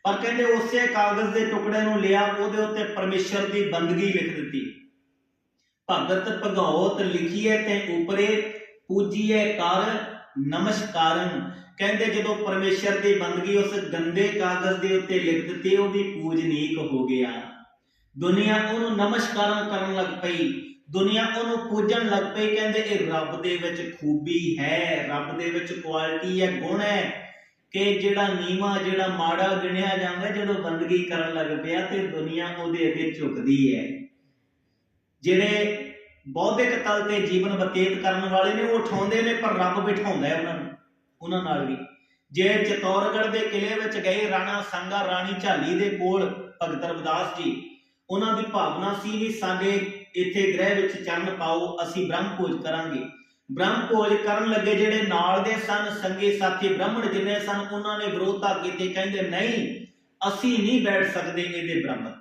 ਪਰ ਕਹਿੰਦੇ ਉਸੇ ਕਾਗਜ਼ ਦੇ ਟੁਕੜੇ ਨੂੰ ਲਿਆ, ਉਹਦੇ ਉੱਤੇ ਪਰਮੇਸ਼ਰ ਦੀ ਬੰਦਗੀ ਲਿਖ ਦਿੱਤੀ। ਭਗਤ ਭਗਉਤ ਲਿਖੀਏ ਤੇ ਉਪਰੇ ਪੂਜੀਏ ਕਰ ਨਮਸਕਾਰਨ ਕਹਿੰਦੇ ਜਦੋਂ ਪਰਮੇਸ਼ਰ ਦੀ ਬੰਦਗੀ ਉਸ ਗੰਦੇ ਕਾਗਜ਼ ਦੇ ਉੱਤੇ ਲਿਖ ਦਿੱਤੀ ਉਹ ਵੀ ਪੂਜਨੀਕ ਹੋ ਗਿਆ। ਦੁਨੀਆ ਉਹਨੂੰ ਨਮਸਕਾਰਾਂ ਕਰਨ ਲੱਗ ਪਈ। ਦੁਨੀਆ ਉਹਨੂੰ ਪੂਜਣ ਲੱਗ ਪਈ, ਕਹਿੰਦੇ ਇਹ ਰੱਬ ਦੇ ਵਿੱਚ ਖੂਬੀ ਹੈ, ਰੱਬ ਦੇ ਵਿੱਚ ਕੁਆਲਿਟੀ ਹੈ, ਗੁਣ ਹੈ ਕਿ ਜਿਹੜਾ ਨੀਵਾ, ਜਿਹੜਾ ਮਾੜਾ ਗਿਣਿਆ ਜਾਂਦਾ, ਜਦੋਂ ਬੰਦਗੀ ਕਰਨ ਲੱਗ ਪਿਆ ਤੇ ਦੁਨੀਆ ਉਹਦੇ ਅੱਗੇ ਝੁਕਦੀ ਹੈ। ਜਿਹੜੇ ਬੌਧਿਕ ਤਲ ਤੇ ਜੀਵਨ ਬਤੀਤ ਕਰਨ ਵਾਲੇ ਨੇ, ਉਹ ਉਠਾਉਂਦੇ ਨੇ, ਪਰ ਰੱਬ ਬਿਠਾਉਂਦਾ ਹੈ ਉਹਨਾਂ ਨੂੰ, ਉਹਨਾਂ ਨਾਲ ਵੀ। ਜੇ ਚਤੌਰਗੜ੍ਹ ਦੇ ਕਿਲੇ ਵਿੱਚ ਗਏ ਰਾਣਾ ਸੰਗਾ ਰਾਣੀ ਝਾਲੀ ਦੇ ਕੋਲ ਭਗਤ ਰਵਿਦਾਸ ਜੀ ਉਹਨਾਂ ਦੀ ਭਾਵਨਾ ਸੀ ਵੀ ਸਾਡੇ ਇੱਥੇ ਗ੍ਰਹਿ ਵਿੱਚ ਚਰਨ ਪਾਓ, ਅਸੀਂ ਬ੍ਰਹਮ ਭੋਜ ਕਰਾਂਗੇ। ਬ੍ਰਹਮ ਭੋਜ ਕਰਨ ਲੱਗੇ ਜਿਹੜੇ ਨਾਲ ਦੇ ਸਨ, ਸੰਗੀ ਸਾਥੀ ਬ੍ਰਾਹਮਣ ਜਿੰਨੇ ਸਨ, ਉਹਨਾਂ ਨੇ ਵਿਰੋਧਤਾ ਕੀਤੀ ਕਹਿੰਦੇ, ਨਹੀਂ, ਅਸੀਂ ਨਹੀਂ ਬੈਠ ਸਕਦੇ ਇਹਦੇ ਬਰਾਬਰ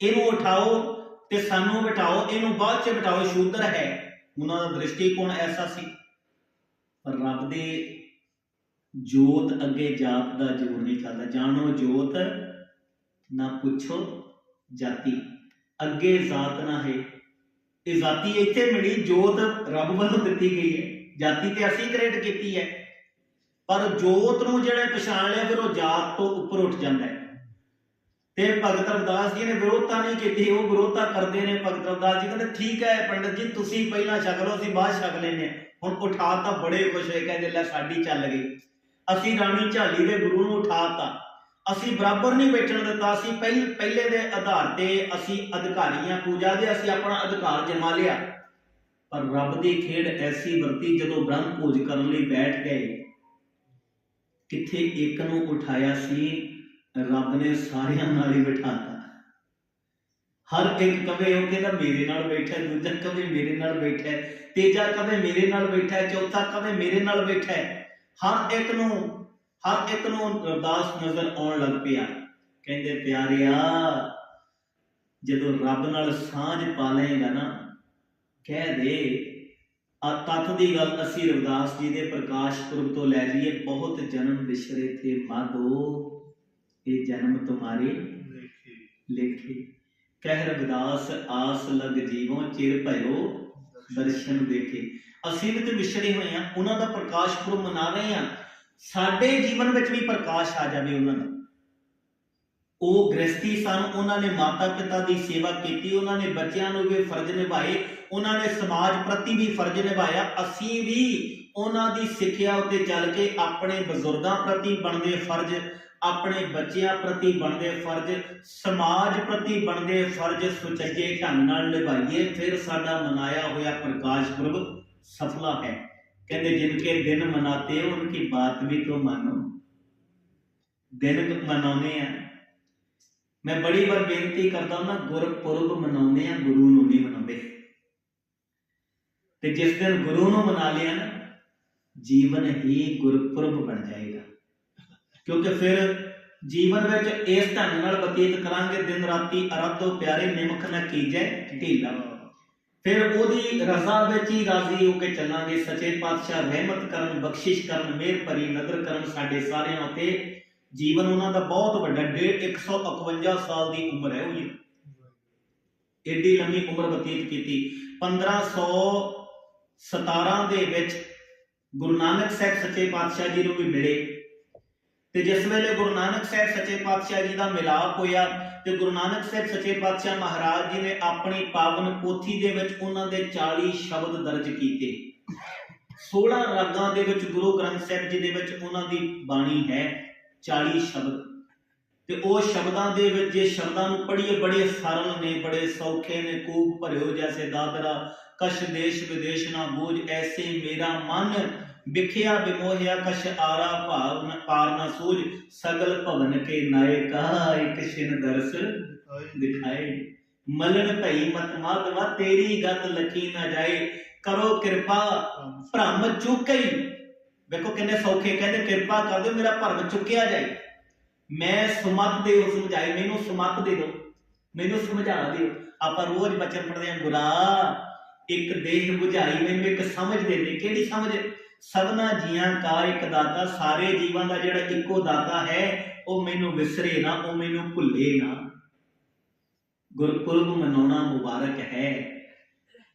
ਇਹਨੂੰ ਉਠਾਓ ਤੇ ਸਾਨੂੰ ਬਿਠਾਓ, ਇਹਨੂੰ ਬਾਅਦ ਚ ਬਿਠਾਓ, ਸ਼ੂਦਰ ਹੈ। ਉਹਨਾਂ ਦਾ ਦ੍ਰਿਸ਼ਟੀਕੋਣ ਐਸਾ ਸੀ। ਪਰ ਰੱਬ ਦੇ ਜੋਤ ਅੱਗੇ ਜਾਤ ਦਾ ਜ਼ੋਰ ਨਹੀਂ ਚੱਲਦਾ ਜਾਣੋ ਜੋਤ, ਨਾ ਪੁੱਛੋ ਜਾਤੀ। ਅੱਗੇ ਜ਼ਾਤ ਨਾ ਹੈ। ਇਹ ਜਾਤੀ ਇੱਥੇ ਮਿਲੀ, ਜੋਤ ਰੱਬ ਵੱਲੋਂ ਦਿੱਤੀ ਗਈ ਹੈ। ਜਾਤੀ ਤੇ ਅਸੀਂ ਕ੍ਰੀਏਟ ਕੀਤੀ ਹੈ। ਪਰ ਜੋਤ ਨੂੰ ਜਿਹੜੇ ਪਛਾਣ ਲਿਆ, ਫਿਰ ਉਹ ਜਾਤ ਤੋਂ ਉੱਪਰ ਉੱਠ ਜਾਂਦਾ ਹੈ। ਤੇ ਭਗਤ ਰਵਿਦਾਸ ਜੀ ਨੇ ਵਿਰੋਧਤਾ ਨਹੀਂ ਕੀਤੀ। ਉਹ ਵਿਰੋਧਤਾ ਕਰਦੇ ਨੇ ਭਗਤ ਰਵਦਾਸ ਜੀ। ਕਹਿੰਦੇ, ਠੀਕ ਹੈ ਪੰਡਤ ਜੀ, ਤੁਸੀਂ ਪਹਿਲਾਂ ਛਕ ਲਓ, ਅਸੀਂ ਬਾਅਦ ਛਕ ਲੈਨੇ ਹੁਣ ਉਠਾ ਤਾਂ ਬੜੇ ਖੁਸ਼ ਹੋਏ, ਕਹਿੰਦੇ, ਲੈ ਸਾਡੀ ਚੱਲ ਗਈ। ਅਸੀਂ ਰਾਣੀ ਝਾਲੀ ਦੇ ਗੁਰੂ ਨੂੰ ਉਠਾਤਾ ਅਸੀਂ ਬਰਾਬਰ ਨਹੀਂ ਬੈਠਣ ਦਿੱਤਾ, ਅਸੀਂ ਪਹਿਲ, ਪਹਿਲੇ ਦੇ ਆਧਾਰ ਤੇ ਅਸੀਂ ਅਧਿਕਾਰੀਆਂ ਪੂਜਾ ਦੇ, ਅਸੀਂ ਆਪਣਾ ਅਧਿਕਾਰ ਜਮਾ ਲਿਆ। ਪਰ ਰੱਬ ਦੀ ਖੇਡ ਐਸੀ ਵਰਤੀ ਜਦੋਂ ਬ੍ਰਹਮ ਪੂਜ ਕਰਨ ਲਈ ਬੈਠ ਗਏ। ਕਿੱਥੇ ਇੱਕ ਨੂੰ ਉਠਾਇਆ ਸੀ, ਰੱਬ ਨੇ ਸਾਰਿਆਂ ਨਾਲ ਹੀ ਬਿਠਾਤਾ ਹਰ ਇੱਕ ਕਵੇ, ਉਹ ਕਹਿੰਦਾ, ਮੇਰੇ ਨਾਲ ਬੈਠਾ, ਦੂਜਾ ਕਵੇ, ਮੇਰੇ ਨਾਲ ਬੈਠਾ, ਤੀਜਾ ਕਵੇ, ਮੇਰੇ ਨਾਲ ਬੈਠਾ, ਚੌਥਾ ਕਵੇ, ਮੇਰੇ ਨਾਲ ਬੈਠਾ। ਹਰ ਇੱਕ ਨੂੰ ਹਰ ਇੱਕ ਨੂੰ ਅਰਦਾਸ ਨਜ਼ਰ ਆਉਣ ਲੱਗ ਪਿਆ। ਕਹਿੰਦੇ ਪਿਆਰਿਆ ਜਦੋਂ ਰੱਬ ਨਾਲ ਸਾਂਝ ਪਾ ਲਏਗਾ ਨਾ ਕਹਿ ਦੇ ਆ ਤੱਥ ਦੀ ਗੱਲ ਅਸੀਂ ਰਵਿਦਾਸ ਜੀ ਦੇ ਪ੍ਰਕਾਸ਼ ਪੁਰਬ ਤੋਂ ਲੈ ਜਾਈਏ ਬਹੁਤ ਜਨਮ ਵਿਛੜੇ ਥੇ ਮਾਧੋ ਇਹ ਜਨਮ ਤੁਮਾਰੇ ਲੇਖੇ। ਕਹਿ ਰਵਿਦਾਸ ਆਸ ਲਗ ਜੀਵੋ ਚਿਰ ਭਇਓ ਦਰਸ਼ਨ ਦੇਖੇ ਅਸੀਂ ਵੀ ਤੇ ਵਿਛੜੇ ਹੋਏ ਆ ਉਹਨਾਂ ਦਾ ਪ੍ਰਕਾਸ਼ ਪੁਰਬ ਮਨਾ ਰਹੇ ਆ ਸਾਡੇ ਜੀਵਨ ਵਿੱਚ ਵੀ ਪ੍ਰਕਾਸ਼ ਆ ਜਾਵੇ ਉਹਨਾਂ ਦਾ। ਉਹ ਗ੍ਰਸਤੀ ਸਨ, ਉਹਨਾਂ ਨੇ ਮਾਤਾ ਪਿਤਾ ਦੀ ਸੇਵਾ ਕੀਤੀ, ਉਹਨਾਂ ਨੇ ਬੱਚਿਆਂ ਨੂੰ ਵੀ ਫਰਜ਼ ਨਿਭਾਏ, ਉਹਨਾਂ ਨੇ ਸਮਾਜ ਪ੍ਰਤੀ ਵੀ ਫਰਜ਼ ਨਿਭਾਇਆ। ਅਸੀਂ ਵੀ ਉਹਨਾਂ ਦੀ ਸਿੱਖਿਆ ਉੱਤੇ ਚੱਲ ਕੇ ਆਪਣੇ ਬਜ਼ੁਰਗਾਂ ਪ੍ਰਤੀ ਬਣਦੇ ਫਰਜ਼, ਆਪਣੇ ਬੱਚਿਆਂ ਪ੍ਰਤੀ ਬਣਦੇ ਫਰਜ਼, ਸਮਾਜ ਪ੍ਰਤੀ ਬਣਦੇ ਫਰਜ਼ ਸੁਚੱਜੇ ਢੰਗ ਨਾਲ ਨਿਭਾਈਏ, ਫਿਰ ਸਾਡਾ ਮਨਾਇਆ ਹੋਇਆ ਪ੍ਰਕਾਸ਼ ਪੁਰਬ ਸਫਲਾ ਹੈ। कहते जिनके दिन मनाते हो उनकी बात भी तो मानो दिन मनाने हैं मैं बड़ी बार बेनती करता हूं ना गुरपुरब मनाने हैं गुरु नहीं मनाते ਤੇ ਜਿਸ ਦਿਨ ਗੁਰੂ ਨੂੰ ਮਨਾ ਲਿਆ ਨਾ, ਜੀਵਨ ਹੀ ਗੁਰਪੁਰਬ ਬਣ ਜਾਏਗਾ। ਕਿਉਂਕਿ ਫਿਰ ਜੀਵਨ ਵਿੱਚ ਇਸ ਢੰਗ ਨਾਲ ਬਤੀਤ ਕਰਾਂਗੇ, ਦਿਨ ਰਾਤੀ ਤੋਂ ਪਿਆਰੇ ਨਿਮਖ ਨਾ ਕੀਜੈ, ਢੀਲਾ। ਫਿਰ ਉਹਦੀ ਰਜ਼ਾ ਵਿੱਚ ਹੀ ਰਾਜ਼ੀ ਹੋ ਕੇ ਚੱਲਾਂਗੇ। ਸੱਚੇ ਪਾਤਸ਼ਾਹ ਰਹਿਮਤ ਕਰਨ, ਬਖਸ਼ਿਸ਼ ਕਰਨ, ਮਿਹਰ ਭਰੀ ਨਜ਼ਰ ਕਰਨ ਸਾਡੇ ਸਾਰਿਆਂ ਉਤੇ। ਜੀਵਨ ਉਹਨਾਂ ਦਾ ਬਹੁਤ ਵੱਡਾ 151 ਸਾਲ ਦੀ ਉਮਰ ਹੈ ਉਹਦੀ ਏਡੀ ਲੰਮੀ ਉਮਰ ਬਤੀਤ ਕੀਤੀ। 1517 ਦੇ ਵਿੱਚ ਗੁਰੂ ਨਾਨਕ ਸਾਹਿਬ ਸੱਚੇ ਪਾਤਸ਼ਾਹ ਜੀ ਨੂੰ ਵੀ ਮਿਲੇ। ਤੇ ਜਿਸ ਵੇਲੇ ਗੁਰੂ ਨਾਨਕ ਸਾਹਿਬ ਸੱਚੇ ਪਾਤਸ਼ਾਹ ਜੀ ਦਾ ਮਿਲਾਪ ਹੋਇਆ ਤੇ ਗੁਰੂ ਨਾਨਕ ਸਾਹਿਬ ਸੱਚੇ ਪਾਤਸ਼ਾਹ ਮਹਾਰਾਜ ਜੀ ਨੇ ਆਪਣੀ ਪਾਵਨ ਪੋਥੀ ਦੇ ਵਿੱਚ ਉਹਨਾਂ ਦੇ 40 ਸ਼ਬਦ ਦਰਜ ਕੀਤੇ। 16 ਰਾਗਾਂ ਦੇ ਵਿੱਚ ਗੁਰੂ ਗ੍ਰੰਥ ਸਾਹਿਬ ਜੀ ਦੇ ਵਿੱਚ ਉਹਨਾਂ ਦੀ ਬਾਣੀ ਹੈ 40 ਸ਼ਬਦ। ਤੇ ਉਹ ਸ਼ਬਦਾਂ ਦੇ ਵਿੱਚ ਜੇ ਸ਼ਬਦਾਂ ਨੂੰ ਪੜ੍ਹੀਏ, ਬੜੇ ਸਰਲ ਨੇ, ਬੜੇ ਸੌਖੇ ਨੇ, ਕੂਪ ਭਰਿਓ ਜੈਸੇ ਦਾਦਰਾ ਕਸ਼ ਦੇਸ਼ ਵਿਦੇਸ਼ ਨਾ ਬੂਝ, ਐਸੇ ਮੇਰਾ ਮਨ ਵਿਖਿਆ ਬਿਮੋਹਿਆ ਕਸ਼ ਆਰਾ ਭਾਵ ਨ ਪਾਰ ਨਾ ਸੂਝ, ਸਗਲ ਭਵਨ ਕੇ ਨਾਇਕਾ ਇਕ ਛਿਨ ਦਰਸ ਦਿਖਾਏ। ਮਲਣ ਭਈ ਮਤ ਮਾਧਵਾ ਤੇਰੀ ਗਤ ਲਖੀ ਨਾ ਜਾਏ। ਕਰੋ ਕਿਰਪਾ, ਭ੍ਰਮ ਚੁੱਕਈ। ਵੇਖੋ ਕਿੰਨੇ ਸੌਖੇ ਕਹਿੰਦੇ, ਕਿਰਪਾ ਕਰ ਦਿਓ, ਮੇਰਾ ਭਰਮ ਚੁੱਕਿਆ ਜਾਏ। ਮੈਂ ਸੁਮਤ ਦੇ ਉਸ ਸਮਝਾਈ ਮੈਨੂੰ ਸੁਮਤ ਦੇ ਦਿਓ। ਮੈਨੂੰ ਸਮਝਾ ਦਿਓ। ਆਪਾਂ ਰੋਜ਼ ਬਚਨ ਪੜ੍ਹਦੇ ਹਾਂ, ਗੁਰਾ, ਇੱਕ ਦੇਹ ਬੁਝਾਈ ਮੈਨੂੰ ਇੱਕ ਸਮਝ ਦੇ ਦੇ। ਕਿਹੜੀ ਸਮਝ? ਸਭਨਾ ਜੀਆਂ ਕਾ ਇੱਕ ਦਾਤਾ, ਸਾਰੇ ਜੀਵਾਂ ਦਾ ਜਿਹੜਾ ਇੱਕੋ ਦਾਤਾ ਹੈ, ਉਹ ਮੈਨੂੰ ਵਿਸਰੇ ਨਾ, ਉਹ ਮੈਨੂੰ ਭੁੱਲੇ ਨਾ। ਗੁਰਪੁਰਬ ਮਨਾਉਣਾ ਮੁਬਾਰਕ ਹੈ,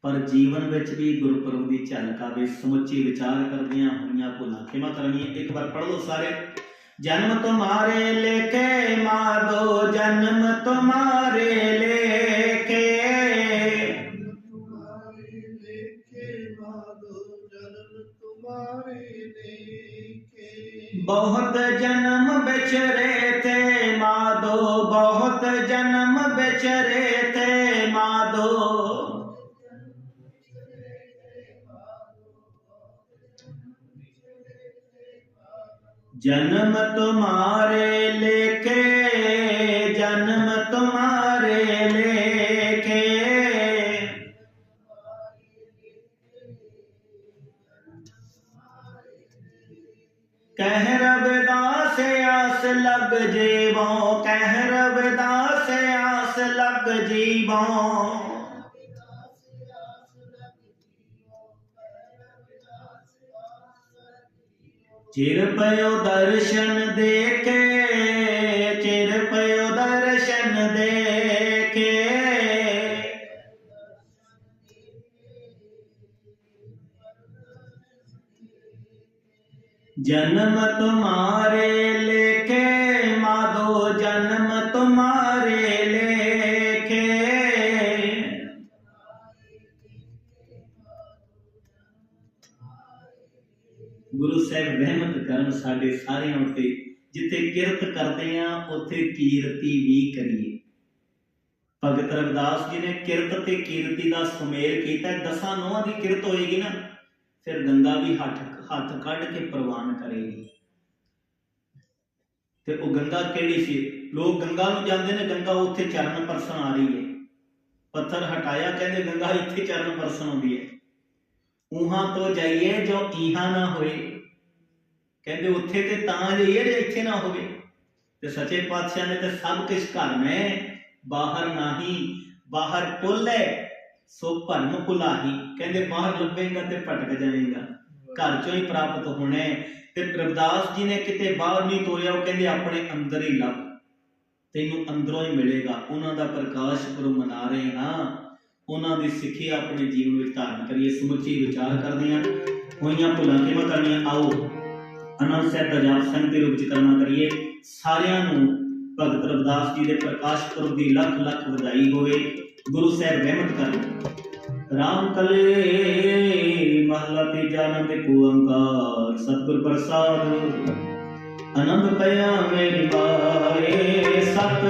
ਪਰ ਜੀਵਨ ਵਿੱਚ ਵੀ ਗੁਰਪੁਰਬ ਦੀ ਝਲਕ ਆਵੇ, ਸਮੁੱਚੀ ਵਿਚਾਰ ਕਰਦੀਆਂ ਹੋਈਆਂ ਭੁੱਲਾਂ ਖਿਮਾ ਕਰਨੀਆਂ ਇੱਕ ਵਾਰ ਪੜ੍ਹ ਲਓ ਸਾਰੇ। ਜਨਮ ਤੁਮਾਰੇ ਲੇਕੇ ਮਾਦੋ ਜਨਮ ਤੁਮਾਰੇ ਲੇਕੇ ਬਹੁਤ ਜਨਮ ਵਿਚਰੇ ਤੇ ਮਾਦੋ ਬਹੁਤ ਜਨਮ ਵਿਚਰੇ ਤੇ ਮਾਦੋ। ਜਨਮ ਤੁਮਾਰੇ ਲੇਕੇ ਜਨਮ ਕਹਿ ਰਬਦਾਸ ਆਸ ਲੱਗ ਜੀਵੋ ਕਹਿ ਰਬਦਾਸ ਆਸ ਲੱਗ ਜੀਵੋ। ਚਿਰ ਪਇਓ ਦਰਸ਼ਨ ਦੇਖੇ ਜਨਮ ਤੁਮਾਰੇ ਲੇਖੇ ਮਾਧੋ ਜਨਮ ਤੁਮਾਰੇ ਲੇਖੇ। ਗੁਰੂ ਸਾਹਿਬ ਰਹਿਮਤ ਕਰਨ ਸਾਡੇ ਸਾਰਿਆਂ ਉਤੇ, ਜਿੱਥੇ ਕਿਰਤ ਕਰਦੇ ਆ, ਉਥੇ ਕੀਰਤੀ ਵੀ ਕਰੀਏ। ਭਗਤ ਰਵਿਦਾਸ ਜੀ ਨੇ ਕਿਰਤ ਤੇ ਕੀਰਤੀ ਦਾ ਸੁਮੇਲ ਕੀਤਾ, ਦਸਾਂ ਨੋਹਾਂ ਦੀ ਕਿਰਤ ਹੋਏਗੀ ਨਾ, ਫਿਰ ਗੰਗਾ ਵੀ ਹੱਠ ਹੱਥ ਕੱਢ ਕੇ ਪ੍ਰਵਾਨ ਕਰੇਗੀ। ਤੇ ਉਹ ਗੰਗਾ ਕਿਹੜੀ ਸੀ? ਲੋਕ ਗੰਗਾ ਨੂੰ ਜਾਂਦੇ ਨੇ, ਗੰਗਾ ਉੱਥੇ ਚਰਨ ਪਰਸਨ ਆ ਰਹੀ ਹੈ। ਪੱਥਰ ਹਟਾਇਆ, ਕਹਿੰਦੇ ਗੰਗਾ ਇੱਥੇ ਚਰਨ ਪਰਸਨ ਆਉਂਦੀ ਹੈ। ਉਹਾਂ ਤੋਂ ਜਾਈਏ ਜੋ ਇਹਾਂ ਨਾ ਹੋਏ। ਕਹਿੰਦੇ ਉੱਥੇ ਤੇ ਤਾਂ ਜਾਈਏ ਜੇ ਇੱਥੇ ਨਾ ਹੋਵੇ। ਤੇ ਸੱਚੇ ਪਾਤਸ਼ਾਹ ਨੇ ਤੇ ਸਭ ਕੁਝ ਘਰ ਮੈਂ, ਬਾਹਰ ਨਹੀਂ, ਬਾਹਰ ਟੋਲੇ ਸੋ ਭਰਮ ਭੁਲਾਹੀ ਕਹਿੰਦੇ ਬਾਹਰ ਲੱਭੇਗਾ ਤੇ ਭਟਕ ਜਾਏਗਾ ਘਰ ਚੋਂ ਹੀ ਪ੍ਰਾਪਤ ਹੋਣਾ। ਤੇ ਪ੍ਰਭਦਾਸ ਜੀ ਨੇ ਕਿਤੇ ਬਾਹਰ ਨਹੀਂ ਤੋਰਿਆ, ਉਹ ਕਹਿੰਦੇ, ਆਪਣੇ ਅੰਦਰ ਹੀ ਲੱਭ। ਤੈਨੂੰ ਅੰਦਰੋਂ ਹੀ ਮਿਲੇਗਾ। ਉਹਨਾਂ ਦਾ ਪ੍ਰਕਾਸ਼ ਪੁਰਬ ਮਨਾ ਰਹੇ ਹਾਂ। ਉਹਨਾਂ ਦੀ ਸਿੱਖਿਆ ਆਪਣੇ ਜੀਵਨ ਵਿੱਚ ਧਾਰਨ ਕਰੀਏ। ਸਮੁੱਚੀ ਵਿਚਾਰ ਕਰਦੇ ਹਾਂ। ਹੋਈਆਂ ਭੁੱਲਾਂ ਕਿਵੇਂ ਕਰਨੀਆਂ? ਆਓ ਅਨੰਦ ਸਾਹਿਬ ਦਾ ਜਾਪ ਸੰਗ ਦੇ ਰੂਪ ਚ ਕਰਨਾ ਕਰੀਏ। ਸਾਰਿਆਂ ਨੂੰ ਭਗਤ ਰਵਿਦਾਸ ਜੀ ਦੇ ਪ੍ਰਕਾਸ਼ ਪੁਰਬ ਦੀ ਲੱਖ ਲੱਖ ਵਧਾਈ ਹੋਵੇ। ਗੁਰੂ ਸਾਹਿਬ ਰਹਿਮਤ ਕਰਨ। ਰਾਮ ਕਲੇ ਮਹਲਾ ਤੀਜਾ ਨੰਦ ਓੰਕਾਰ ਸਤਿਗੁਰ ਪ੍ਰਸਾਦ। ਆਨੰਦ ਪਿਆ ਮੇਰੀ ਮਾਏ ਸਤਿਗੁਰੂ